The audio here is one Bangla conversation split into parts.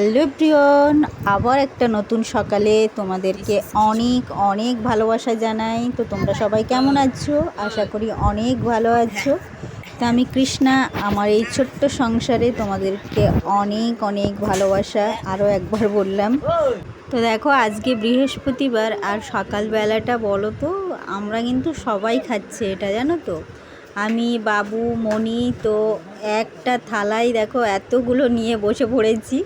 হ্যালো প্রিয়ন আবার একটা নতুন সকালে তোমাদেরকে অনেক অনেক ভালোবাসা জানাই। তো তোমরা সবাই কেমন আছো? আশা করি অনেক ভালো আছো। তো আমি কৃষ্ণা আমার এই ছোট্ট সংসারে তোমাদেরকে অনেক অনেক ভালোবাসা আরও একবার বললাম। তো দেখো আজকে বৃহস্পতিবার আর সকালবেলাটা বলো তো আমরা কিন্তু সবাই খাচ্ছে এটা জানো তো? আমি, বাবু, মণি, তো একটা থালায় দেখো এতগুলো নিয়ে বসে পড়েছি।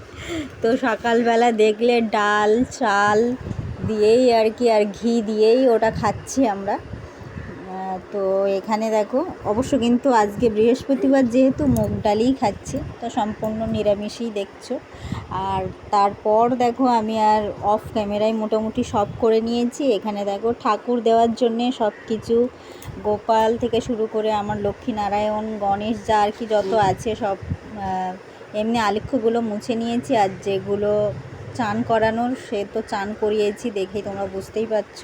তো সকালবেলা দেখলে ডাল, চাল দিয়েই আর কি, আর ঘি দিয়েই ওটা খাচ্ছি আমরা। তো এখানে দেখো, অবশ্য কিন্তু আজকে বৃহস্পতিবার যেহেতু মুগ ডালই খাচ্ছি, তো সম্পূর্ণ নিরামিষই দেখছ। আর তারপর দেখো আমি আর অফ ক্যামেরায় মোটামুটি সব করে নিয়েছি। এখানে দেখো ঠাকুর দেওয়ার জন্যে সব কিছু গোপাল থেকে শুরু করে আমার লক্ষ্মীনারায়ণ, গণেশ, যা আর কি যত আছে সব এমনি আলিখ্যগুলো মুছে নিয়েছি আর যেগুলো চান করানোর সে তো চান করিয়েছি দেখেই তোমরা বুঝতেই পারছ।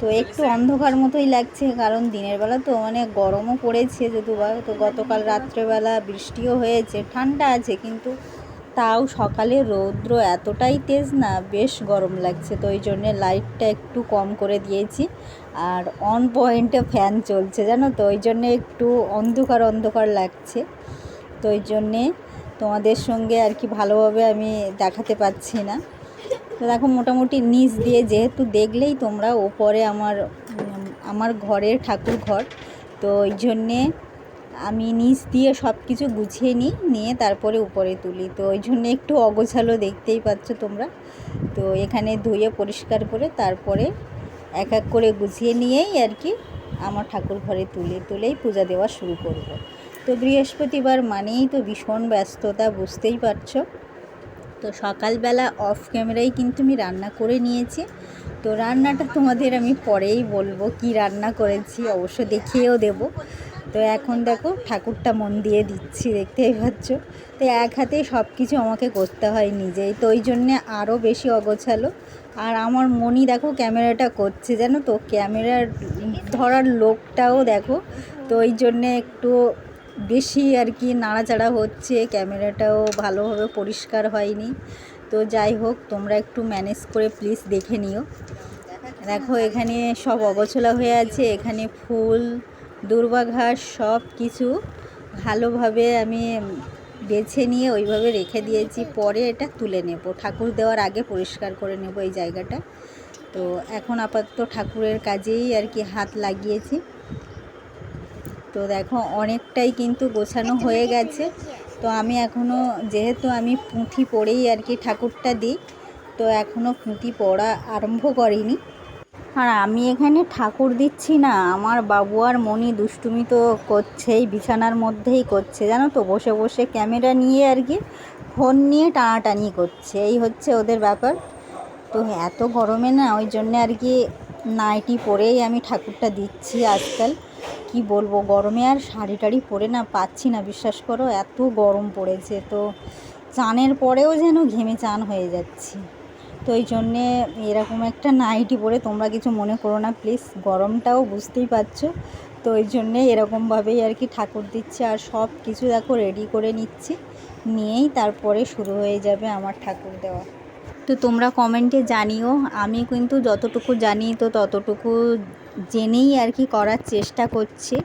তো একটু অন্ধকার মতোই লাগছে কারণ দিনের বেলা তো মানে গরমও পড়েছে যদুবা তো গতকাল রাত্রেবেলা বৃষ্টিও হয়েছে, ঠান্ডা আছে কিন্তু তাও সকালে রৌদ্র এতটাই তেজ না, বেশ গরম লাগছে। তো ওই জন্যে লাইটটা একটু কম করে দিয়েছি। আর অন পয়েন্টে ফ্যান চলছে, জানো তো? ওই জন্যে একটু অন্ধকার অন্ধকার লাগছে। তো ওই জন্যে তোমাদের সঙ্গে আর কি ভালোভাবে আমি দেখাতে পাচ্ছি না। তো দেখো, মোটামুটি নিচ দিয়ে যেহেতু দেখলেই তোমরা, ওপরে আমার আমার ঘরের ঠাকুর ঘর। তো ওই জন্যে আমি নিচ দিয়ে সব কিছু গুছিয়ে নিই, নিয়ে তারপরে উপরে তুলি। তো ওই জন্য একটু অগোছালো দেখতেই পাচ্ছ তোমরা। তো এখানে ধুয়ে পরিষ্কার করে তারপরে এক এক করে গুছিয়ে নিয়েই আর কি আমার ঠাকুর ঘরে তুলে তুলেই পূজা দেওয়া শুরু করব। তো বৃহস্পতিবার মানেই তো ভীষণ ব্যস্ততা, বুঝতেই পারছ। তো সকালবেলা অফ ক্যামেরায় কিন্তু আমি রান্না করে নিয়েছি। তো রান্নাটা তোমাদের আমি পরেই বলব কি রান্না করেছি, অবশ্য দেখিয়েও দেব। তো এখন দেখো ঠাকুরটা মন দিয়ে দিচ্ছি, দেখতেই পাচ্ছ। তো এক হাতে সব কিছু আমাকে করতে হয় নিজেই। তো ওই জন্যে আরও বেশি অগোছালো। আর আমার মনি দেখো ক্যামেরাটা করছে, জানো তো? ক্যামেরার ধরার লোকটাও দেখো। তো ওই জন্যে একটু বেশি আর কি নাড়াচাড়া হচ্ছে। ক্যামেরাটাও ভালোভাবে পরিষ্কার হয়নি। তো যাই হোক, তোমরা একটু ম্যানেজ করে প্লিজ দেখে নিও। দেখো এখানে সব অগোছলা হয়ে আছে। এখানে ফুল দুর্বা ঘাস সব কিছু ভালোভাবে আমি বেছে নিয়ে ওইভাবে রেখে দিয়েছি, পরে এটা তুলে নেব। ঠাকুর দেওয়ার আগে পরিষ্কার করে নেব এই জায়গাটা। তো এখন আপাতত ঠাকুরের কাজেই আর কি হাত লাগিয়েছি। তো দেখো, অনেকটাই কিন্তু গোছানো হয়ে গেছে। তো আমি এখনও যেহেতু আমি পুঁথি পড়েই আর কি ঠাকুরটা দিই, তো এখনও পুঁথি পড়া আরম্ভ করিনি। আর আমি এখানে ঠাকুর দিচ্ছি না। আমার বাবু আর মনি দুষ্টুমি তো করছেই, বিছানার মধ্যেই করছে। জানো তো, বসে বসে ক্যামেরা নিয়ে আর কি ফোন নিয়ে টানাটানি করছে। এই হচ্ছে ওদের ব্যাপার। তো এত গরমে না, ওই জন্যে আর কি নাইটি পরেই আমি ঠাকুরটা দিচ্ছি আজকাল। কি বলব, গরমে আর শাড়ি টাড়ি পরে না পাচ্ছি না, বিশ্বাস করো, এত গরম পড়েছে। তো চানের পরেও যেন ঘেমে চান হয়ে যাচ্ছি। তো এই জন্যে এরকম একটা নাইটি পরে তোমরা কিছু মনে করো না প্লিজ গরমটাও বুঝতেই পারছ। তো ওই জন্যে এরকমভাবেই আর কি ঠাকুর দিচ্ছে আর সব কিছু দেখো রেডি করে নিচ্ছি, নিয়েই তারপরে শুরু হয়ে যাবে আমার ঠাকুর দেওয়া। তো তোমরা কমেন্টে জানিও, আমি কিন্তু যতটুকু জানি তো ততটুকু জেনেই আর কি করার চেষ্টা করছি।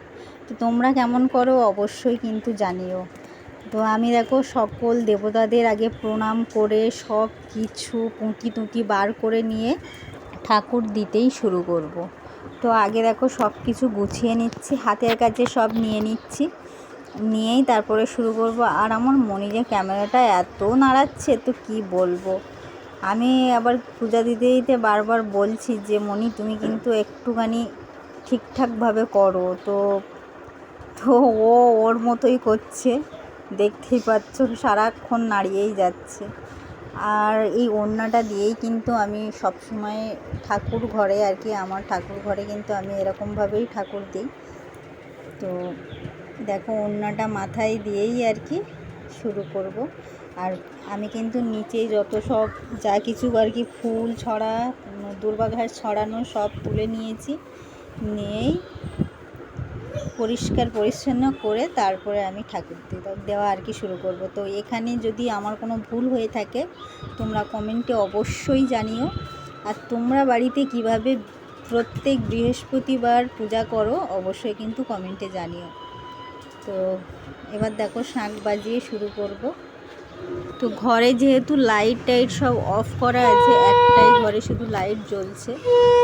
তো তোমরা কেমন করো অবশ্যই কিন্তু জানিও। তো আমি দেখো সকল দেবতাদের আগে প্রণাম করে সব কিছু পুঁতি টুঁতি বার করে নিয়ে ঠাকুর দিতেই শুরু করব। তো আগে দেখো সব কিছু গুছিয়ে নিচ্ছি, হাতের কাছে সব নিয়ে নিচ্ছি, নিয়েই তারপরে শুরু করব। আর আমার মনে যে ক্যামেরাটা এত নাড়াচ্ছে, তো কি বলব? আমি আবার পূজা দিতে দিতে বারবার বলছি যে, মনি, তুমি কিন্তু একটুখানি ঠিকঠাকভাবে করো। তো তো ও ওর মতোই করছে। দেখতেই পাচ্ছ, সারাক্ষণ নাড়িয়েই যাচ্ছে। আর এই ওড়নাটা দিয়েই কিন্তু আমি সবসময় ঠাকুর ঘরে আর কি, আমার ঠাকুর ঘরে কিন্তু আমি এরকমভাবেই ঠাকুর দিই। তো দেখো, ওড়নাটা মাথায় দিয়েই আর কি শুরু করব। আর আমি কিন্তু নিচে যত সব, যা কিছু আর কি ফুল ছড়া দুর্বা ঘাস ছড়ানো সব তুলে নিয়েছি। নিয়েই পরিষ্কার, পরিচ্ছন্ন করে তারপরে আমি ঠাকুর দেওয়া আর কি শুরু করব। তো এখানে যদি আমার কোনো ভুল হয়ে থাকে, তোমরা কমেন্টে অবশ্যই জানিও। আর তোমরা বাড়িতে কীভাবে প্রত্যেক বৃহস্পতিবার পূজা করো, অবশ্যই কিন্তু কমেন্টে জানিও। তো এবার দেখো শাঁখ বাজিয়ে শুরু করব। তো ঘরে যেহেতু লাইট টাইট সব অফ করা আছে, একটাই ঘরে শুধু লাইট জ্বলছে।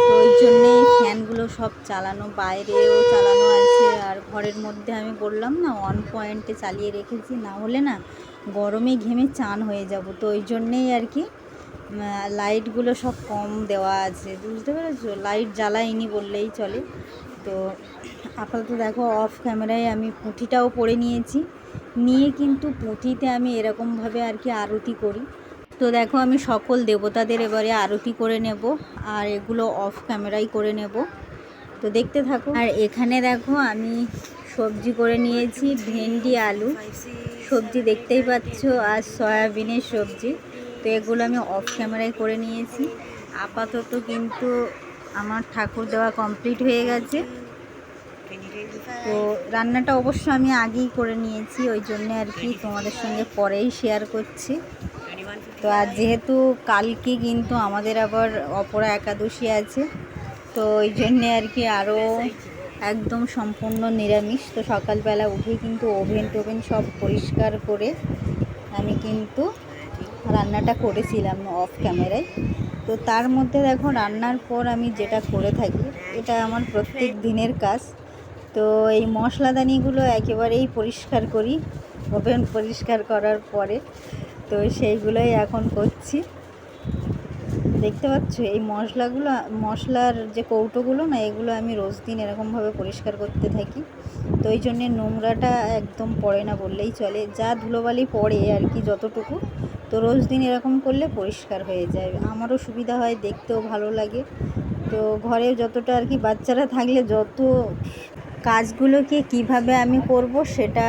তো ওই জন্যেই ফ্যানগুলো সব চালানো, বাইরেও চালানো আছে। আর ঘরের মধ্যে আমি বললাম না ওয়ান পয়েন্টে চালিয়ে রেখেছি, না হলে না গরমে ঘেমে চান হয়ে যাব। তো ওই জন্যেই আর কি লাইটগুলো সব কম দেওয়া আছে। বুঝতে পেরেছ? লাইট জ্বালাইনি বললেই চলে। তো আপাতত দেখো অফ ক্যামেরায় আমি পুঁথিটাও পরে নিয়েছি। নিয়ে কিন্তু পুঁথিতে আমি এরকমভাবে আর কি আরতি করি। তো দেখো আমি সকল দেবতাদের এবারে আরতি করে নেব আর এগুলো অফ ক্যামেরাই করে নেব। তো দেখতে থাকো। আর এখানে দেখো আমি সবজি করে নিয়েছি, ভেন্ডি, আলু। সবজি দেখতেই পাচ্ছ, আর সয়াবিনের সবজি। তো এগুলো আমি অফ ক্যামেরায় করে নিয়েছি। আপাতত কিন্তু আমার ঠাকুর দেওয়া কমপ্লিট হয়ে গেছে। তো রান্নাটা অবশ্য আমি আগেই করে নিয়েছি, ওই জন্য আর কি তোমাদের সঙ্গে পরেই শেয়ার করছি। তো আর যেহেতু কালকে কিন্তু আমাদের আবার অপরা একাদশী আছে, তো ওই জন্যে আর কি আরও একদম সম্পূর্ণ নিরামিষ। তো সকালবেলা উঠে কিন্তু ওভেন টোভেন সব পরিষ্কার করে আমি কিন্তু রান্নাটা করেছিলাম অফ ক্যামেরায় তো তার মধ্যে দেখো, রান্নার পর আমি যেটা করে থাকি, এটা আমার প্রত্যেক দিনের কাজ। তো এই মশলাদানিগুলো একেবারেই পরিষ্কার করি, ওভেন পরিষ্কার করার পরে। তো সেইগুলোই এখন করছি। দেখতে পাচ্ছ, এই মশলাগুলো, মশলার যে কৌটোগুলো না, এগুলো আমি রোজ দিন এরকমভাবে পরিষ্কার করতে থাকি। তো ওই জন্যে নোংরাটা একদম পড়ে না বললেই চলে। যা ধুলোবালি পড়ে আর কি যতটুকু, তো রোজ দিন এরকম করলে পরিষ্কার হয়ে যায়। আমারও সুবিধা হয়, দেখতেও ভালো লাগে। তো ঘরে যতটা আর কি বাচ্চারা থাকলে যত কাজগুলোকে কীভাবে আমি করব সেটা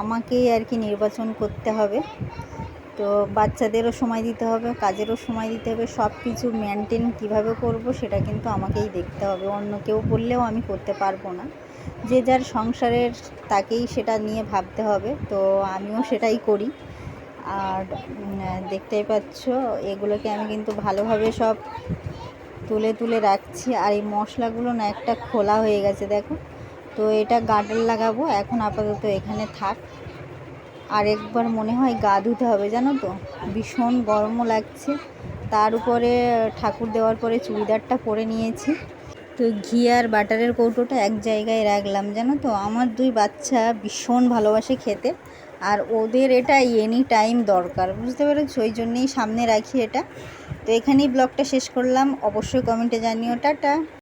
আমাকেই আর কি নির্বাচন করতে হবে। তো বাচ্চাদেরও সময় দিতে হবে, কাজেরও সময় দিতে হবে সব কিছু মেনটেন কীভাবে করব সেটা কিন্তু আমাকেই দেখতে হবে। অন্য কেউ বললেও আমি করতে পারব না। যে যার সংসারের তাকেই সেটা নিয়ে ভাবতে হবে, তো আমিও সেটাই করি। আর দেখতেই পাচ্ছ, এগুলোকে আমি কিন্তু ভালোভাবে সব তুলে তুলে রাখছি। আর এই মশলাগুলো না একটা খোলা হয়ে গেছে, দেখো। তো এটা গার্ডার লাগাবো, এখন আপাতত এখানে থাক। আর একবার মনে হয় গা ধুতে হবে, জানো তো? ভীষণ গরমও লাগছে। তার উপরে ঠাকুর দেওয়ার পরে চুড়িদারটা পরে নিয়েছি। তো ঘি আর বাটারের কৌটোটা এক জায়গায় রাখলাম, জানো তো? আমার দুই বাচ্চা ভীষণ ভালোবাসে খেতে। আর ওদের এটা এনি টাইম দরকার, বুঝতে পেরেছ? ওই জন্যেই সামনে রাখি এটা। তো এখানেই ব্লগটা শেষ করলাম। অবশ্যই কমেন্টে জানিও। টাটা!